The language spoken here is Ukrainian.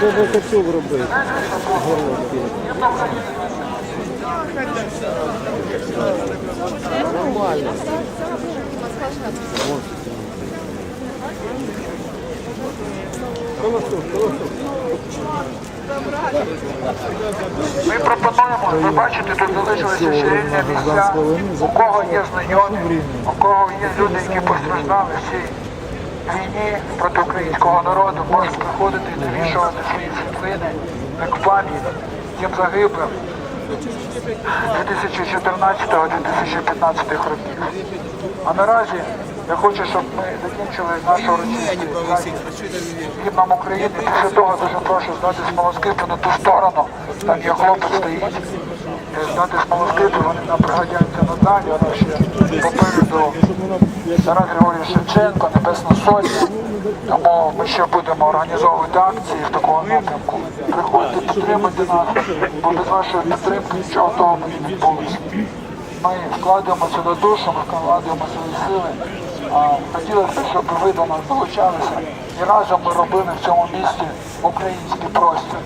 Треба котел робити. Горловки. Нормально. Колосок, колосок. Ми пропонуємо, ви бачите, тут залишилися ще рівні місця, у кого є знайомі, у кого є люди, які постраждали в цій війні проти українського народу, можуть приходити і навішувати свої світлини, як пам'ять тим загиблим 2014-2015 років. А наразі я хочу, щоб ми закінчили нашу урочистість гімном України. Після того дуже прошу здати смолоскипи на ту сторону. Там є хлопець стоїть. Е, Здати смолоскипи, вони нам пригодяться надалі. Воно ще попереду Тарас Григорій Шевченко, Небесна Сотня. Тому ми ще будемо організовувати акції в такому напрямку. Приходьте, підтримуйте нас, бо без вашої підтримки нічого того не відбулося. Ми вкладаємося на душу, ми вкладаємо свої сили. Хотілося, щоб ви до нас долучалися і разом ми робили в цьому місті український простір.